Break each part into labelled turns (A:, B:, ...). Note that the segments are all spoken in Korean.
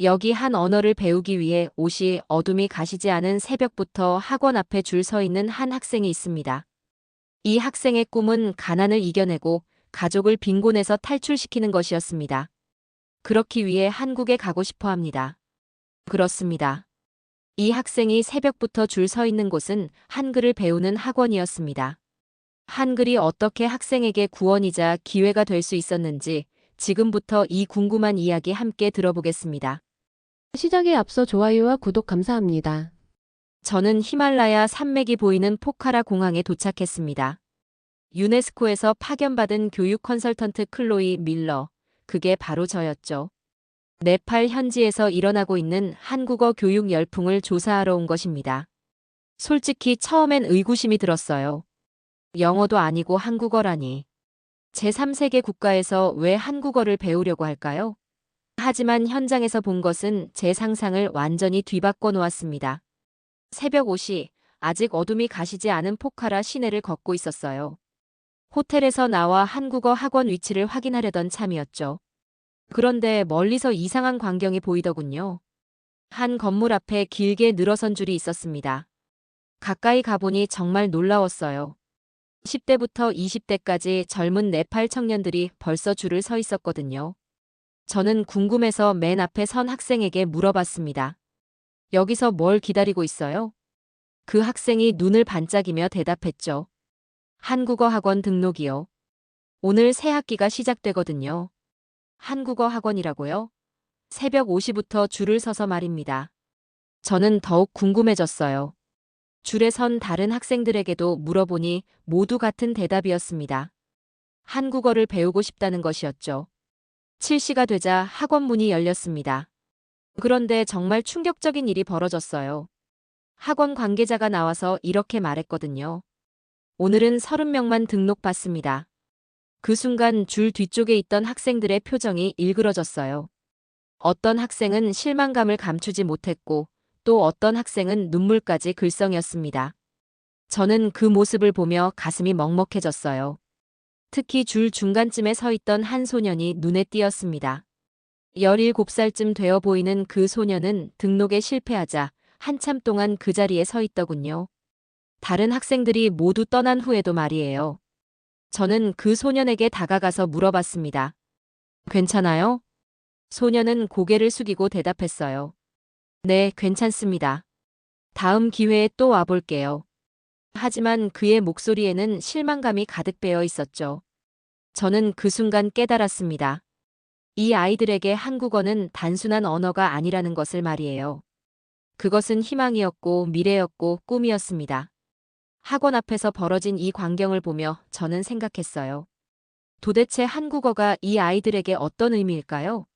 A: 여기 한 언어를 배우기 위해 옷이 어둠이 가시지 않은 새벽부터 학원 앞에 줄 서 있는 한 학생이 있습니다. 이 학생의 꿈은 가난을 이겨내고 가족을 빈곤에서 탈출시키는 것이었습니다. 그렇기 위해 한국에 가고 싶어 합니다. 그렇습니다. 이 학생이 새벽부터 줄 서 있는 곳은 한글을 배우는 학원이었습니다. 한글이 어떻게 학생에게 구원이자 기회가 될 수 있었는지 지금부터 이 궁금한 이야기 함께 들어보겠습니다.
B: 시작에 앞서 좋아요와 구독 감사합니다.
A: 저는 히말라야 산맥이 보이는 포카라 공항에 도착했습니다. 유네스코에서 파견받은 교육 컨설턴트 클로이 밀러, 그게 바로 저였죠. 네팔 현지에서 일어나고 있는 한국어 교육 열풍을 조사하러 온 것입니다. 솔직히 처음엔 의구심이 들었어요. 영어도 아니고 한국어라니. 제3세계 국가에서 왜 한국어를 배우려고 할까요? 하지만 현장에서 본 것은 제 상상을 완전히 뒤바꿔 놓았습니다. 새벽 5시, 아직 어둠이 가시지 않은 포카라 시내를 걷고 있었어요. 호텔에서 나와 한국어 학원 위치를 확인하려던 참이었죠. 그런데 멀리서 이상한 광경이 보이더군요. 한 건물 앞에 길게 늘어선 줄이 있었습니다. 가까이 가보니 정말 놀라웠어요. 10대부터 20대까지 젊은 네팔 청년들이 벌써 줄을 서 있었거든요. 저는 궁금해서 맨 앞에 선 학생에게 물어봤습니다. 여기서 뭘 기다리고 있어요? 그 학생이 눈을 반짝이며 대답했죠. 한국어 학원 등록이요. 오늘 새 학기가 시작되거든요. 한국어 학원이라고요? 새벽 5시부터 줄을 서서 말입니다. 저는 더욱 궁금해졌어요. 줄에 선 다른 학생들에게도 물어보니 모두 같은 대답이었습니다. 한국어를 배우고 싶다는 것이었죠. 7시가 되자 학원 문이 열렸습니다. 그런데 정말 충격적인 일이 벌어졌어요. 학원 관계자가 나와서 이렇게 말했거든요. 오늘은 30명만 등록받습니다. 그 순간 줄 뒤쪽에 있던 학생들의 표정이 일그러졌어요. 어떤 학생은 실망감을 감추지 못했고 또 어떤 학생은 눈물까지 글썽였습니다. 저는 그 모습을 보며 가슴이 먹먹해졌어요. 특히 줄 중간쯤에 서 있던 한 소년이 눈에 띄었습니다. 17살쯤 되어 보이는 그 소년은 등록에 실패하자 한참 동안 그 자리에 서 있더군요. 다른 학생들이 모두 떠난 후에도 말이에요. 저는 그 소년에게 다가가서 물어봤습니다. 괜찮아요? 소년은 고개를 숙이고 대답했어요. 네, 괜찮습니다. 다음 기회에 또 와볼게요. 하지만 그의 목소리에는 실망감이 가득 배어 있었죠. 저는 그 순간 깨달았습니다. 이 아이들에게 한국어는 단순한 언어가 아니라는 것을 말이에요. 그것은 희망이었고 미래였고 꿈이었습니다. 학원 앞에서 벌어진 이 광경을 보며 저는 생각했어요. 도대체 한국어가 이 아이들에게 어떤 의미일까요?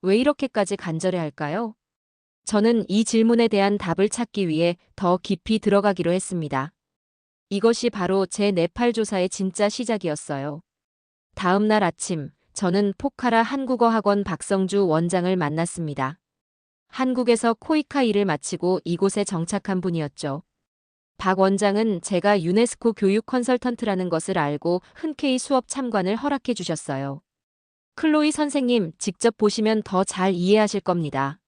A: 왜 이렇게까지 간절해 할까요? 저는 이 질문에 대한 답을 찾기 위해 더 깊이 들어가기로 했습니다. 이것이 바로 제 네팔 조사의 진짜 시작이었어요. 다음 날 아침, 저는 포카라 한국어 학원 박성주 원장을 만났습니다. 한국에서 코이카 일을 마치고 이곳에 정착한 분이었죠. 박 원장은 제가 유네스코 교육 컨설턴트라는 것을 알고 흔쾌히 수업 참관을 허락해 주셨어요. 클로이 선생님, 직접 보시면 더 잘 이해하실 겁니다.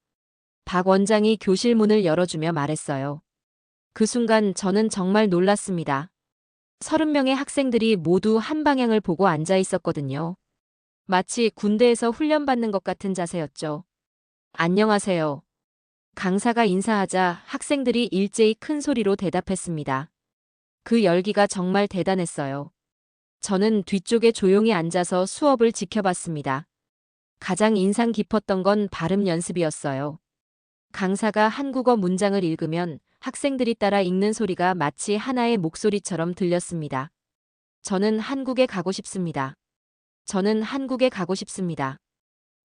A: 박 원장이 교실 문을 열어주며 말했어요. 그 순간 저는 정말 놀랐습니다. 30명의 학생들이 모두 한 방향을 보고 앉아 있었거든요. 마치 군대에서 훈련받는 것 같은 자세였죠. 안녕하세요. 강사가 인사하자 학생들이 일제히 큰 소리로 대답했습니다. 그 열기가 정말 대단했어요. 저는 뒤쪽에 조용히 앉아서 수업을 지켜봤습니다. 가장 인상 깊었던 건 발음 연습이었어요. 강사가 한국어 문장을 읽으면 학생들이 따라 읽는 소리가 마치 하나의 목소리처럼 들렸습니다. 저는 한국에 가고 싶습니다. 저는 한국에 가고 싶습니다.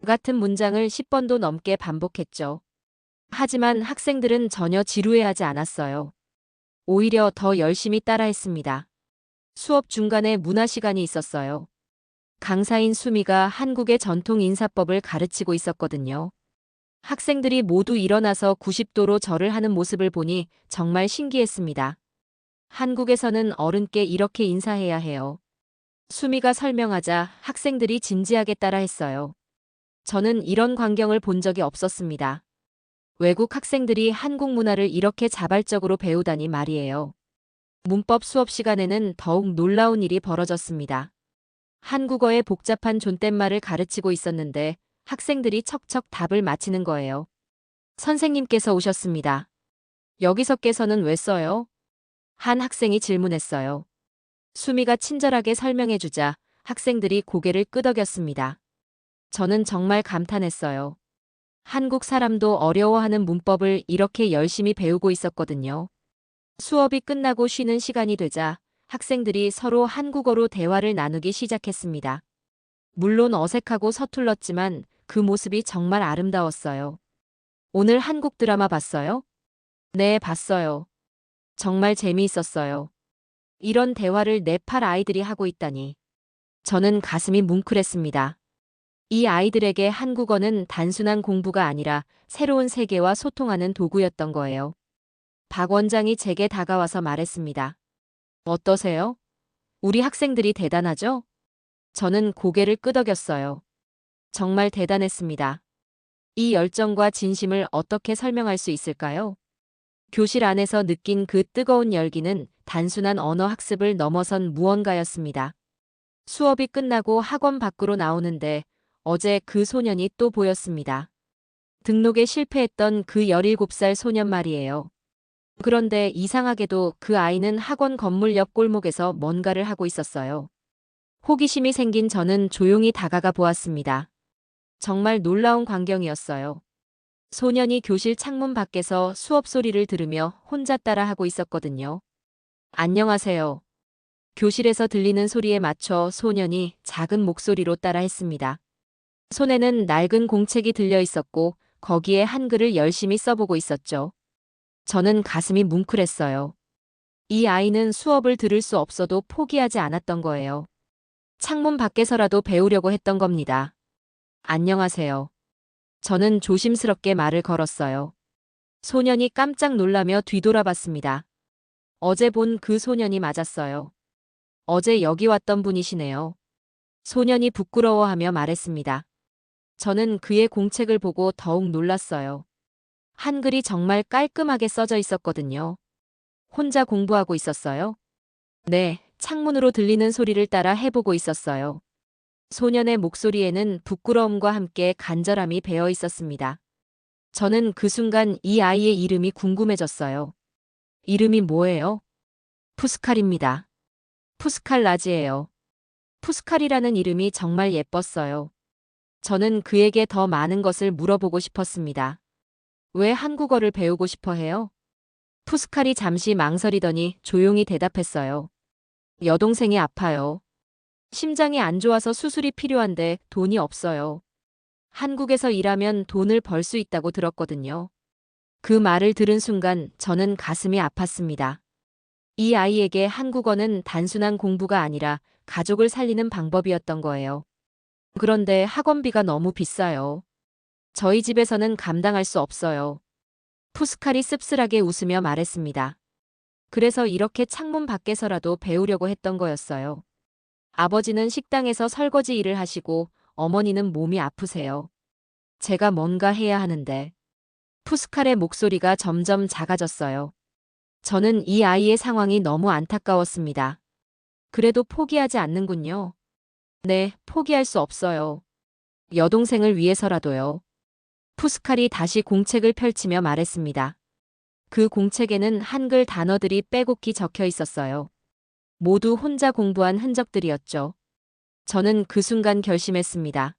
A: 같은 문장을 10번도 넘게 반복했죠. 하지만 학생들은 전혀 지루해하지 않았어요. 오히려 더 열심히 따라했습니다. 수업 중간에 문화 시간이 있었어요. 강사인 수미가 한국의 전통 인사법을 가르치고 있었거든요. 학생들이 모두 일어나서 90도로 절을 하는 모습을 보니 정말 신기했습니다. 한국에서는 어른께 이렇게 인사해야 해요. 수미가 설명하자 학생들이 진지하게 따라 했어요. 저는 이런 광경을 본 적이 없었습니다. 외국 학생들이 한국 문화를 이렇게 자발적으로 배우다니 말이에요. 문법 수업 시간에는 더욱 놀라운 일이 벌어졌습니다. 한국어의 복잡한 존댓말을 가르치고 있었는데 학생들이 척척 답을 맞히는 거예요. 선생님께서 오셨습니다. 여기서께서는 왜 써요? 한 학생이 질문했어요. 수미가 친절하게 설명해주자 학생들이 고개를 끄덕였습니다. 저는 정말 감탄했어요. 한국 사람도 어려워하는 문법을 이렇게 열심히 배우고 있었거든요. 수업이 끝나고 쉬는 시간이 되자 학생들이 서로 한국어로 대화를 나누기 시작했습니다. 물론 어색하고 서툴렀지만 그 모습이 정말 아름다웠어요. 오늘 한국 드라마 봤어요? 네, 봤어요. 정말 재미있었어요. 이런 대화를 네팔 아이들이 하고 있다니. 저는 가슴이 뭉클했습니다. 이 아이들에게 한국어는 단순한 공부가 아니라 새로운 세계와 소통하는 도구였던 거예요. 박 원장이 제게 다가와서 말했습니다. 어떠세요? 우리 학생들이 대단하죠? 저는 고개를 끄덕였어요. 정말 대단했습니다. 이 열정과 진심을 어떻게 설명할 수 있을까요? 교실 안에서 느낀 그 뜨거운 열기는 단순한 언어 학습을 넘어선 무언가였습니다. 수업이 끝나고 학원 밖으로 나오는데 어제 그 소년이 또 보였습니다. 등록에 실패했던 그 17살 소년 말이에요. 그런데 이상하게도 그 아이는 학원 건물 옆 골목에서 뭔가를 하고 있었어요. 호기심이 생긴 저는 조용히 다가가 보았습니다. 정말 놀라운 광경이었어요. 소년이 교실 창문 밖에서 수업 소리를 들으며 혼자 따라 하고 있었거든요. 안녕하세요. 교실에서 들리는 소리에 맞춰 소년이 작은 목소리로 따라 했습니다. 손에는 낡은 공책이 들려 있었고 거기에 한글을 열심히 써보고 있었죠. 저는 가슴이 뭉클했어요. 이 아이는 수업을 들을 수 없어도 포기하지 않았던 거예요. 창문 밖에서라도 배우려고 했던 겁니다. 안녕하세요. 저는 조심스럽게 말을 걸었어요. 소년이 깜짝 놀라며 뒤돌아봤습니다. 어제 본 그 소년이 맞았어요. 어제 여기 왔던 분이시네요. 소년이 부끄러워하며 말했습니다. 저는 그의 공책을 보고 더욱 놀랐어요. 한글이 정말 깔끔하게 써져 있었거든요. 혼자 공부하고 있었어요? 네, 창문으로 들리는 소리를 따라 해보고 있었어요. 소년의 목소리에는 부끄러움과 함께 간절함이 배어 있었습니다. 저는 그 순간 이 아이의 이름이 궁금해졌어요. 이름이 뭐예요? 푸스칼입니다. 푸스칼 라지예요. 푸스칼이라는 이름이 정말 예뻤어요. 저는 그에게 더 많은 것을 물어보고 싶었습니다. 왜 한국어를 배우고 싶어 해요? 푸스칼이 잠시 망설이더니 조용히 대답했어요. 여동생이 아파요. 심장이 안 좋아서 수술이 필요한데 돈이 없어요. 한국에서 일하면 돈을 벌 수 있다고 들었거든요. 그 말을 들은 순간 저는 가슴이 아팠습니다. 이 아이에게 한국어는 단순한 공부가 아니라 가족을 살리는 방법이었던 거예요. 그런데 학원비가 너무 비싸요. 저희 집에서는 감당할 수 없어요. 푸스칼이 씁쓸하게 웃으며 말했습니다. 그래서 이렇게 창문 밖에서라도 배우려고 했던 거였어요. 아버지는 식당에서 설거지 일을 하시고 어머니는 몸이 아프세요. 제가 뭔가 해야 하는데. 푸스칼의 목소리가 점점 작아졌어요. 저는 이 아이의 상황이 너무 안타까웠습니다. 그래도 포기하지 않는군요. 네, 포기할 수 없어요. 여동생을 위해서라도요. 푸스칼이 다시 공책을 펼치며 말했습니다. 그 공책에는 한글 단어들이 빼곡히 적혀 있었어요. 모두 혼자 공부한 흔적들이었죠. 저는 그 순간 결심했습니다.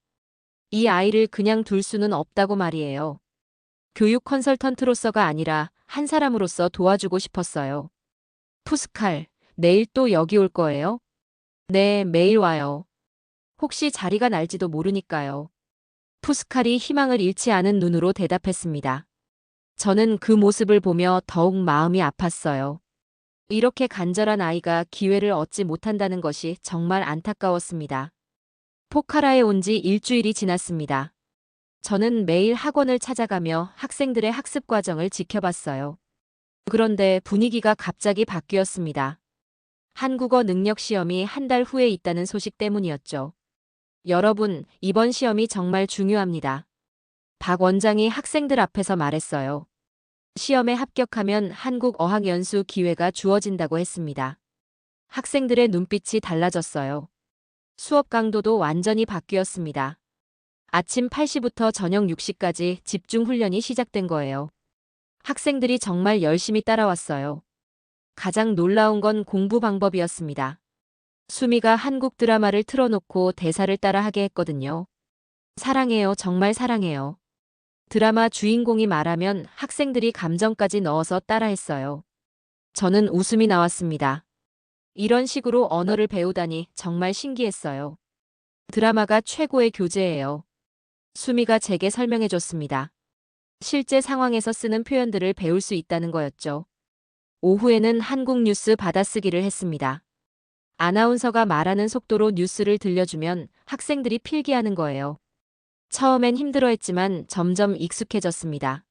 A: 이 아이를 그냥 둘 수는 없다고 말이에요. 교육 컨설턴트로서가 아니라 한 사람으로서 도와주고 싶었어요. 푸스칼, 내일 또 여기 올 거예요? 네, 매일 와요. 혹시 자리가 날지도 모르니까요. 푸스칼이 희망을 잃지 않은 눈으로 대답했습니다. 저는 그 모습을 보며 더욱 마음이 아팠어요. 이렇게 간절한 아이가 기회를 얻지 못한다는 것이 정말 안타까웠습니다. 포카라에 온 지 일주일이 지났습니다. 저는 매일 학원을 찾아가며 학생들의 학습 과정을 지켜봤어요. 그런데 분위기가 갑자기 바뀌었습니다. 한국어 능력 시험이 한 달 후에 있다는 소식 때문이었죠. 여러분, 이번 시험이 정말 중요합니다. 박 원장이 학생들 앞에서 말했어요. 시험에 합격하면 한국 어학연수 기회가 주어진다고 했습니다. 학생들의 눈빛이 달라졌어요. 수업 강도도 완전히 바뀌었습니다. 아침 8시부터 저녁 6시까지 집중 훈련이 시작된 거예요. 학생들이 정말 열심히 따라왔어요. 가장 놀라운 건 공부 방법이었습니다. 수미가 한국 드라마를 틀어놓고 대사를 따라 하게 했거든요. 사랑해요, 정말 사랑해요. 드라마 주인공이 말하면 학생들이 감정까지 넣어서 따라했어요. 저는 웃음이 나왔습니다. 이런 식으로 언어를 배우다니 정말 신기했어요. 드라마가 최고의 교재예요. 수미가 제게 설명해 줬습니다. 실제 상황에서 쓰는 표현들을 배울 수 있다는 거였죠. 오후에는 한국 뉴스 받아쓰기를 했습니다. 아나운서가 말하는 속도로 뉴스를 들려주면 학생들이 필기하는 거예요. 처음엔 힘들어했지만 점점 익숙해졌습니다.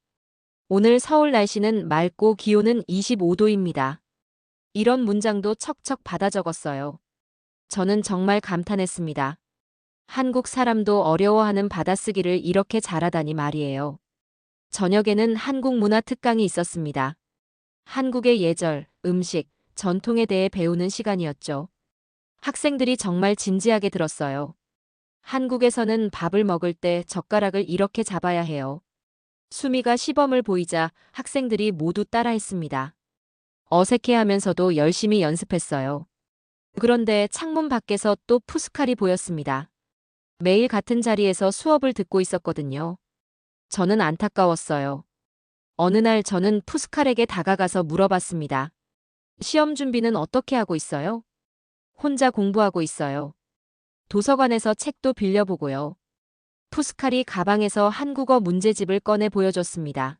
A: 오늘 서울 날씨는 맑고 기온은 25도입니다. 이런 문장도 척척 받아 적었어요. 저는 정말 감탄했습니다. 한국 사람도 어려워하는 받아쓰기를 이렇게 잘하다니 말이에요. 저녁에는 한국 문화 특강이 있었습니다. 한국의 예절, 음식, 전통에 대해 배우는 시간이었죠. 학생들이 정말 진지하게 들었어요. 한국에서는 밥을 먹을 때 젓가락을 이렇게 잡아야 해요. 수미가 시범을 보이자 학생들이 모두 따라했습니다. 어색해하면서도 열심히 연습했어요. 그런데 창문 밖에서 또 푸스칼이 보였습니다. 매일 같은 자리에서 수업을 듣고 있었거든요. 저는 안타까웠어요. 어느 날 저는 푸스칼에게 다가가서 물어봤습니다. 시험 준비는 어떻게 하고 있어요? 혼자 공부하고 있어요. 도서관에서 책도 빌려보고요. 푸스칼이 가방에서 한국어 문제집을 꺼내 보여줬습니다.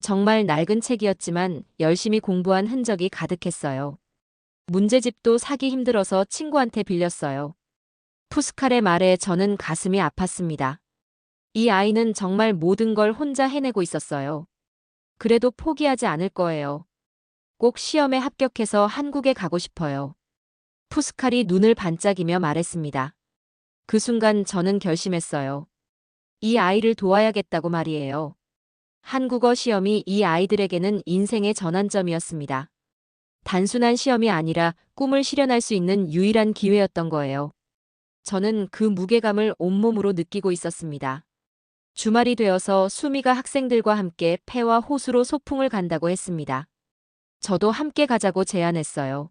A: 정말 낡은 책이었지만 열심히 공부한 흔적이 가득했어요. 문제집도 사기 힘들어서 친구한테 빌렸어요. 푸스칼의 말에 저는 가슴이 아팠습니다. 이 아이는 정말 모든 걸 혼자 해내고 있었어요. 그래도 포기하지 않을 거예요. 꼭 시험에 합격해서 한국에 가고 싶어요. 푸스칼이 눈을 반짝이며 말했습니다. 그 순간 저는 결심했어요. 이 아이를 도와야겠다고 말이에요. 한국어 시험이 이 아이들에게는 인생의 전환점이었습니다. 단순한 시험이 아니라 꿈을 실현할 수 있는 유일한 기회였던 거예요. 저는 그 무게감을 온몸으로 느끼고 있었습니다. 주말이 되어서 수미가 학생들과 함께 폐와 호수로 소풍을 간다고 했습니다. 저도 함께 가자고 제안했어요.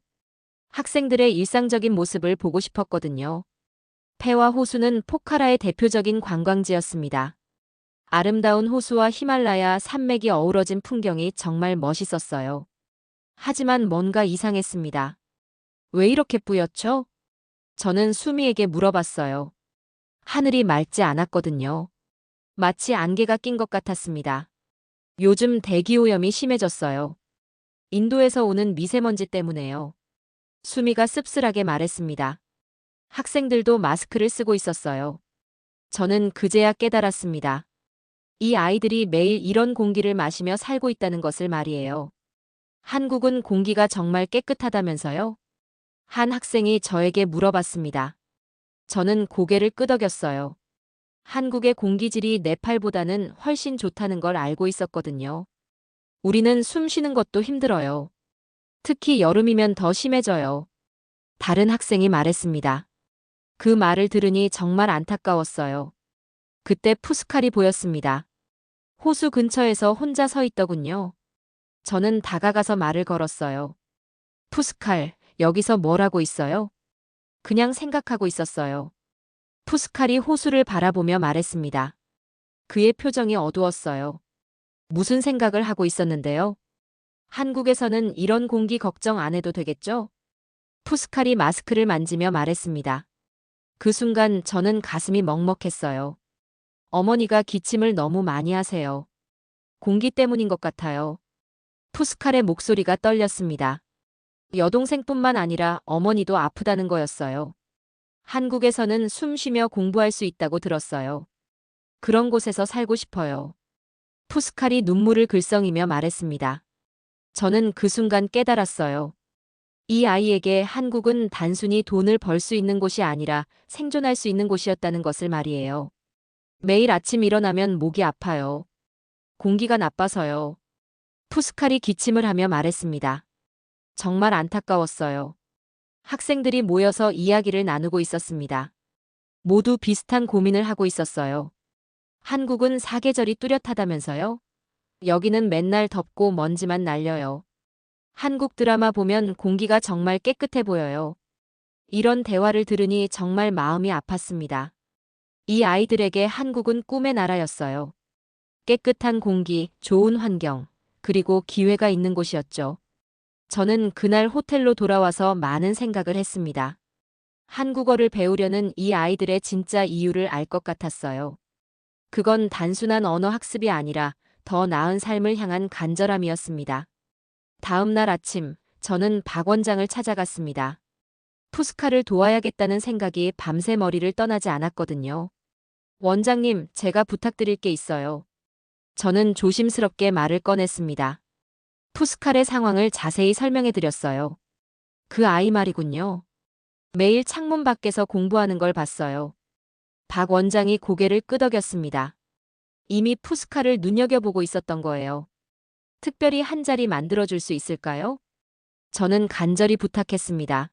A: 학생들의 일상적인 모습을 보고 싶었거든요. 폐와 호수는 포카라의 대표적인 관광지였습니다. 아름다운 호수와 히말라야 산맥이 어우러진 풍경이 정말 멋있었어요. 하지만 뭔가 이상했습니다. 왜 이렇게 뿌옇죠? 저는 수미에게 물어봤어요. 하늘이 맑지 않았거든요. 마치 안개가 낀 것 같았습니다. 요즘 대기오염이 심해졌어요. 인도에서 오는 미세먼지 때문에요. 수미가 씁쓸하게 말했습니다. 학생들도 마스크를 쓰고 있었어요. 저는 그제야 깨달았습니다. 이 아이들이 매일 이런 공기를 마시며 살고 있다는 것을 말이에요. 한국은 공기가 정말 깨끗하다면서요? 한 학생이 저에게 물어봤습니다. 저는 고개를 끄덕였어요. 한국의 공기질이 네팔보다는 훨씬 좋다는 걸 알고 있었거든요. 우리는 숨 쉬는 것도 힘들어요. 특히 여름이면 더 심해져요. 다른 학생이 말했습니다. 그 말을 들으니 정말 안타까웠어요. 그때 푸스칼이 보였습니다. 호수 근처에서 혼자 서 있더군요. 저는 다가가서 말을 걸었어요. 푸스칼, 여기서 뭘 하고 있어요? 그냥 생각하고 있었어요. 푸스칼이 호수를 바라보며 말했습니다. 그의 표정이 어두웠어요. 무슨 생각을 하고 있었는데요? 한국에서는 이런 공기 걱정 안 해도 되겠죠? 푸스칼이 마스크를 만지며 말했습니다. 그 순간 저는 가슴이 먹먹했어요. 어머니가 기침을 너무 많이 하세요. 공기 때문인 것 같아요. 푸스칼의 목소리가 떨렸습니다. 여동생뿐만 아니라 어머니도 아프다는 거였어요. 한국에서는 숨 쉬며 공부할 수 있다고 들었어요. 그런 곳에서 살고 싶어요. 푸스칼이 눈물을 글썽이며 말했습니다. 저는 그 순간 깨달았어요. 이 아이에게 한국은 단순히 돈을 벌 수 있는 곳이 아니라 생존할 수 있는 곳이었다는 것을 말이에요. 매일 아침 일어나면 목이 아파요. 공기가 나빠서요. 푸스칼이 기침을 하며 말했습니다. 정말 안타까웠어요. 학생들이 모여서 이야기를 나누고 있었습니다. 모두 비슷한 고민을 하고 있었어요. 한국은 사계절이 뚜렷하다면서요? 여기는 맨날 덥고 먼지만 날려요. 한국 드라마 보면 공기가 정말 깨끗해 보여요. 이런 대화를 들으니 정말 마음이 아팠습니다. 이 아이들에게 한국은 꿈의 나라였어요. 깨끗한 공기, 좋은 환경, 그리고 기회가 있는 곳이었죠. 저는 그날 호텔로 돌아와서 많은 생각을 했습니다. 한국어를 배우려는 이 아이들의 진짜 이유를 알 것 같았어요. 그건 단순한 언어 학습이 아니라 더 나은 삶을 향한 간절함이었습니다. 다음 날 아침, 저는 박 원장을 찾아갔습니다. 푸스카를 도와야겠다는 생각이 밤새 머리를 떠나지 않았거든요. 원장님, 제가 부탁드릴 게 있어요. 저는 조심스럽게 말을 꺼냈습니다. 푸스칼의 상황을 자세히 설명해 드렸어요. 그 아이 말이군요. 매일 창문 밖에서 공부하는 걸 봤어요. 박 원장이 고개를 끄덕였습니다. 이미 푸스칼을 눈여겨보고 있었던 거예요. 특별히 한 자리 만들어줄 수 있을까요? 저는 간절히 부탁했습니다.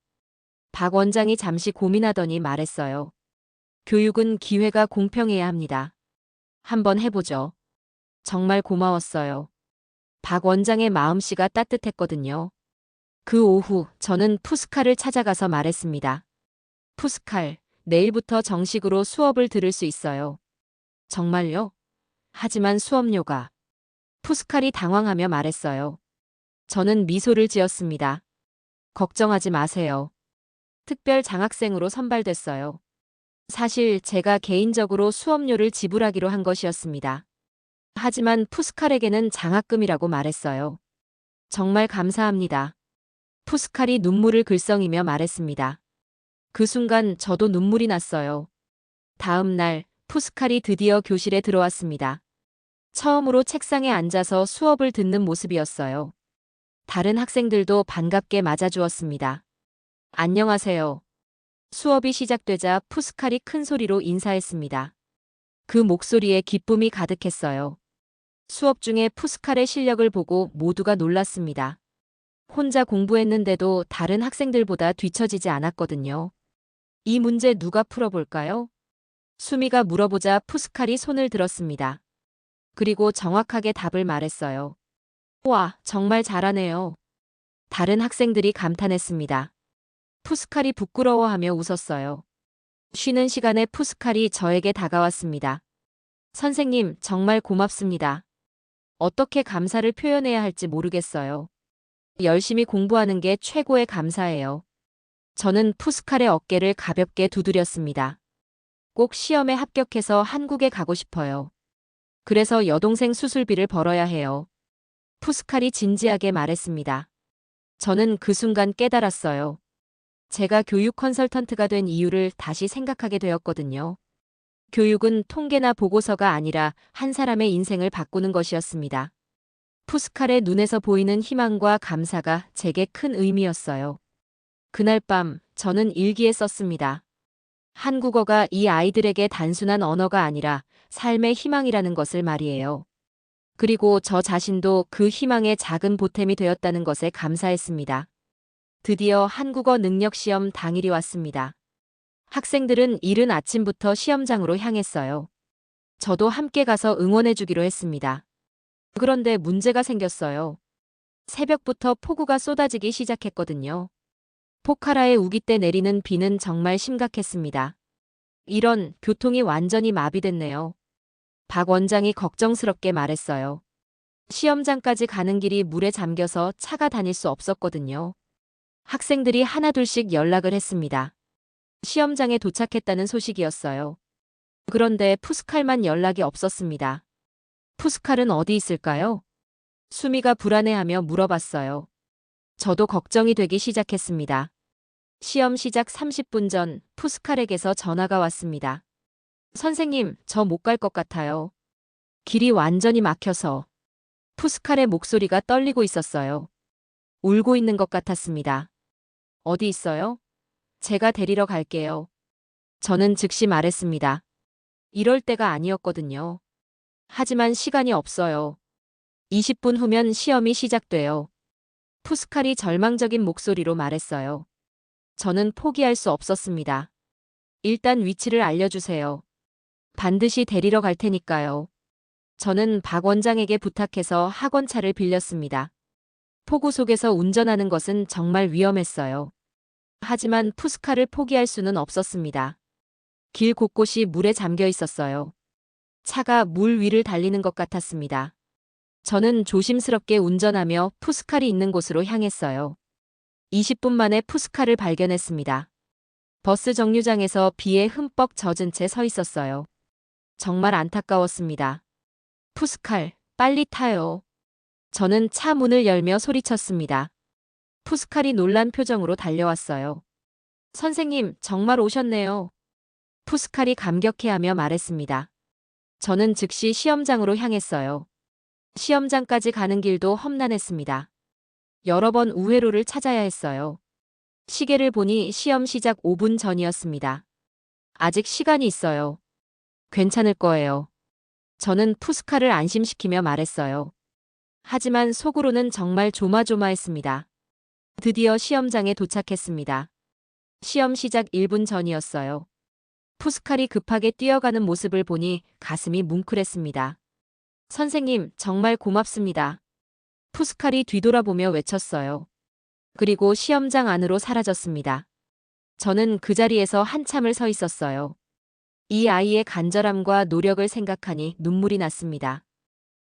A: 박 원장이 잠시 고민하더니 말했어요. 교육은 기회가 공평해야 합니다. 한번 해보죠. 정말 고마웠어요. 박 원장의 마음씨가 따뜻했거든요. 그 오후 저는 푸스칼을 찾아가서 말했습니다. 푸스칼, 내일부터 정식으로 수업을 들을 수 있어요. 정말요? 하지만 수업료가. 푸스칼이 당황하며 말했어요. 저는 미소를 지었습니다. 걱정하지 마세요. 특별 장학생으로 선발됐어요. 사실 제가 개인적으로 수업료를 지불하기로 한 것이었습니다. 하지만 푸스칼에게는 장학금이라고 말했어요. 정말 감사합니다. 푸스칼이 눈물을 글썽이며 말했습니다. 그 순간 저도 눈물이 났어요. 다음 날 푸스칼이 드디어 교실에 들어왔습니다. 처음으로 책상에 앉아서 수업을 듣는 모습이었어요. 다른 학생들도 반갑게 맞아주었습니다. 안녕하세요. 수업이 시작되자 푸스칼이 큰 소리로 인사했습니다. 그 목소리에 기쁨이 가득했어요. 수업 중에 푸스칼의 실력을 보고 모두가 놀랐습니다. 혼자 공부했는데도 다른 학생들보다 뒤처지지 않았거든요. 이 문제 누가 풀어볼까요? 수미가 물어보자 푸스칼이 손을 들었습니다. 그리고 정확하게 답을 말했어요. 와, 정말 잘하네요. 다른 학생들이 감탄했습니다. 푸스칼이 부끄러워하며 웃었어요. 쉬는 시간에 푸스칼이 저에게 다가왔습니다. 선생님, 정말 고맙습니다. 어떻게 감사를 표현해야 할지 모르겠어요. 열심히 공부하는 게 최고의 감사예요. 저는 푸스칼의 어깨를 가볍게 두드렸습니다. 꼭 시험에 합격해서 한국에 가고 싶어요. 그래서 여동생 수술비를 벌어야 해요. 푸스칼이 진지하게 말했습니다. 저는 그 순간 깨달았어요. 제가 교육 컨설턴트가 된 이유를 다시 생각하게 되었거든요. 교육은 통계나 보고서가 아니라 한 사람의 인생을 바꾸는 것이었습니다. 푸스칼의 눈에서 보이는 희망과 감사가 제게 큰 의미였어요. 그날 밤 저는 일기에 썼습니다. 한국어가 이 아이들에게 단순한 언어가 아니라 삶의 희망이라는 것을 말이에요. 그리고 저 자신도 그 희망의 작은 보탬이 되었다는 것에 감사했습니다. 드디어 한국어 능력 시험 당일이 왔습니다. 학생들은 이른 아침부터 시험장으로 향했어요. 저도 함께 가서 응원해주기로 했습니다. 그런데 문제가 생겼어요. 새벽부터 폭우가 쏟아지기 시작했거든요. 포카라의 우기 때 내리는 비는 정말 심각했습니다. 이런 교통이 완전히 마비됐네요. 박 원장이 걱정스럽게 말했어요. 시험장까지 가는 길이 물에 잠겨서 차가 다닐 수 없었거든요. 학생들이 하나둘씩 연락을 했습니다. 시험장에 도착했다는 소식이었어요. 그런데 푸스칼만 연락이 없었습니다. 푸스칼은 어디 있을까요? 수미가 불안해하며 물어봤어요. 저도 걱정이 되기 시작했습니다. 시험 시작 30분 전 푸스칼에게서 전화가 왔습니다. 선생님, 저 못 갈 것 같아요. 길이 완전히 막혀서. 푸스칼의 목소리가 떨리고 있었어요. 울고 있는 것 같았습니다. 어디 있어요? 제가 데리러 갈게요. 저는 즉시 말했습니다. 이럴 때가 아니었거든요. 하지만 시간이 없어요. 20분 후면 시험이 시작돼요. 푸스칼이 절망적인 목소리로 말했어요. 저는 포기할 수 없었습니다. 일단 위치를 알려주세요. 반드시 데리러 갈 테니까요. 저는 박 원장에게 부탁해서 학원차를 빌렸습니다. 폭우 속에서 운전하는 것은 정말 위험했어요. 하지만 푸스칼을 포기할 수는 없었습니다. 길 곳곳이 물에 잠겨 있었어요. 차가 물 위를 달리는 것 같았습니다. 저는 조심스럽게 운전하며 푸스칼이 있는 곳으로 향했어요. 20분 만에 푸스칼을 발견했습니다. 버스 정류장에서 비에 흠뻑 젖은 채 서 있었어요. 정말 안타까웠습니다. 푸스칼, 빨리 타요. 저는 차 문을 열며 소리쳤습니다. 푸스칼이 놀란 표정으로 달려왔어요. 선생님, 정말 오셨네요. 푸스칼이 감격해하며 말했습니다. 저는 즉시 시험장으로 향했어요. 시험장까지 가는 길도 험난했습니다. 여러 번 우회로를 찾아야 했어요. 시계를 보니 시험 시작 5분 전이었습니다. 아직 시간이 있어요. 괜찮을 거예요. 저는 푸스칼을 안심시키며 말했어요. 하지만 속으로는 정말 조마조마했습니다. 드디어 시험장에 도착했습니다. 시험 시작 1분 전이었어요. 푸스칼이 급하게 뛰어가는 모습을 보니 가슴이 뭉클했습니다. 선생님, 정말 고맙습니다. 푸스칼이 뒤돌아보며 외쳤어요. 그리고 시험장 안으로 사라졌습니다. 저는 그 자리에서 한참을 서 있었어요. 이 아이의 간절함과 노력을 생각하니 눈물이 났습니다.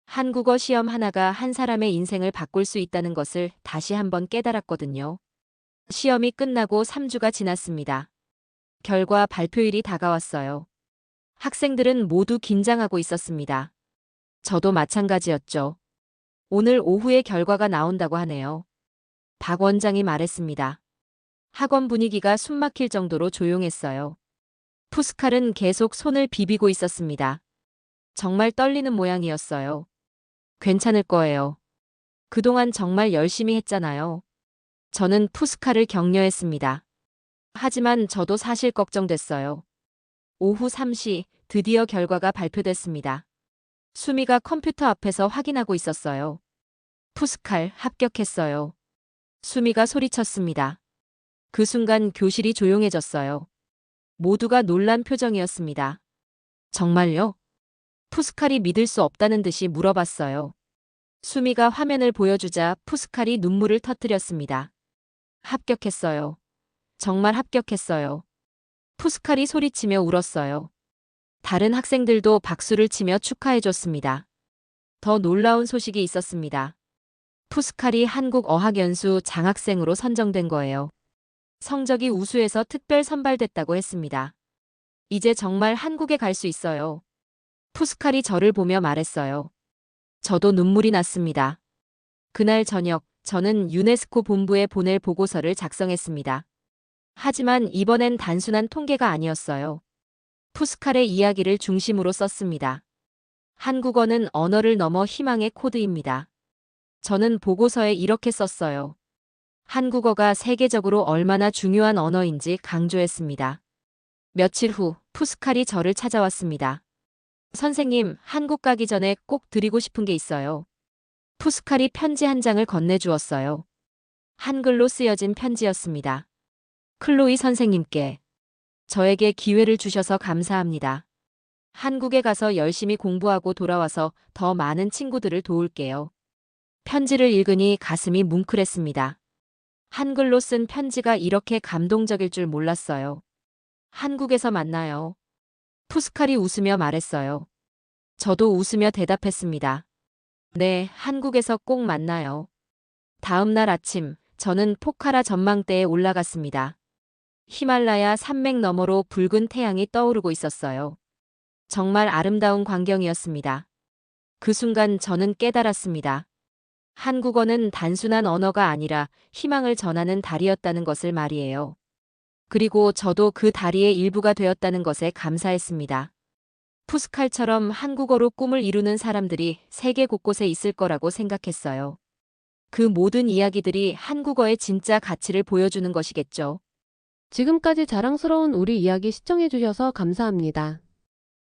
A: 한국어 시험 하나가 한 사람의 인생을 바꿀 수 있다는 것을 다시 한번 깨달았거든요. 시험이 끝나고 3주가 지났습니다. 결과 발표일이 다가왔어요. 학생들은 모두 긴장하고 있었습니다. 저도 마찬가지였죠. 오늘 오후에 결과가 나온다고 하네요. 박 원장이 말했습니다. 학원 분위기가 숨막힐 정도로 조용했어요. 푸스칼은 계속 손을 비비고 있었습니다. 정말 떨리는 모양이었어요. 괜찮을 거예요. 그동안 정말 열심히 했잖아요. 저는 푸스칼을 격려했습니다. 하지만 저도 사실 걱정됐어요. 오후 3시 드디어 결과가 발표됐습니다. 수미가 컴퓨터 앞에서 확인하고 있었어요. 푸스칼 합격했어요. 수미가 소리쳤습니다. 그 순간 교실이 조용해졌어요. 모두가 놀란 표정이었습니다. 정말요? 푸스칼이 믿을 수 없다는 듯이 물어봤어요. 수미가 화면을 보여주자 푸스칼이 눈물을 터뜨렸습니다. 합격했어요. 정말 합격했어요. 푸스칼이 소리치며 울었어요. 다른 학생들도 박수를 치며 축하해줬습니다. 더 놀라운 소식이 있었습니다. 푸스칼이 한국 어학연수 장학생으로 선정된 거예요. 성적이 우수해서 특별 선발됐다고 했습니다. 이제 정말 한국에 갈 수 있어요. 푸스칼이 저를 보며 말했어요. 저도 눈물이 났습니다. 그날 저녁, 저는 유네스코 본부에 보낼 보고서를 작성했습니다. 하지만 이번엔 단순한 통계가 아니었어요. 푸스칼의 이야기를 중심으로 썼습니다. 한국어는 언어를 넘어 희망의 코드입니다. 저는 보고서에 이렇게 썼어요. 한국어가 세계적으로 얼마나 중요한 언어인지 강조했습니다. 며칠 후 푸스칼이 저를 찾아왔습니다. 선생님, 한국 가기 전에 꼭 드리고 싶은 게 있어요. 푸스칼이 편지 한 장을 건네주었어요. 한글로 쓰여진 편지였습니다. 클로이 선생님께 저에게 기회를 주셔서 감사합니다. 한국에 가서 열심히 공부하고 돌아와서 더 많은 친구들을 도울게요. 편지를 읽으니 가슴이 뭉클했습니다. 한글로 쓴 편지가 이렇게 감동적일 줄 몰랐어요. 한국에서 만나요. 푸스칼이 웃으며 말했어요. 저도 웃으며 대답했습니다. 네, 한국에서 꼭 만나요. 다음 날 아침, 저는 포카라 전망대에 올라갔습니다. 히말라야 산맥 너머로 붉은 태양이 떠오르고 있었어요. 정말 아름다운 광경이었습니다. 그 순간 저는 깨달았습니다. 한국어는 단순한 언어가 아니라 희망을 전하는 다리였다는 것을 말이에요. 그리고 저도 그 다리의 일부가 되었다는 것에 감사했습니다. 푸스칼처럼 한국어로 꿈을 이루는 사람들이 세계 곳곳에 있을 거라고 생각했어요. 그 모든 이야기들이 한국어의 진짜 가치를 보여주는 것이겠죠.
B: 지금까지 자랑스러운 우리 이야기 시청해주셔서 감사합니다.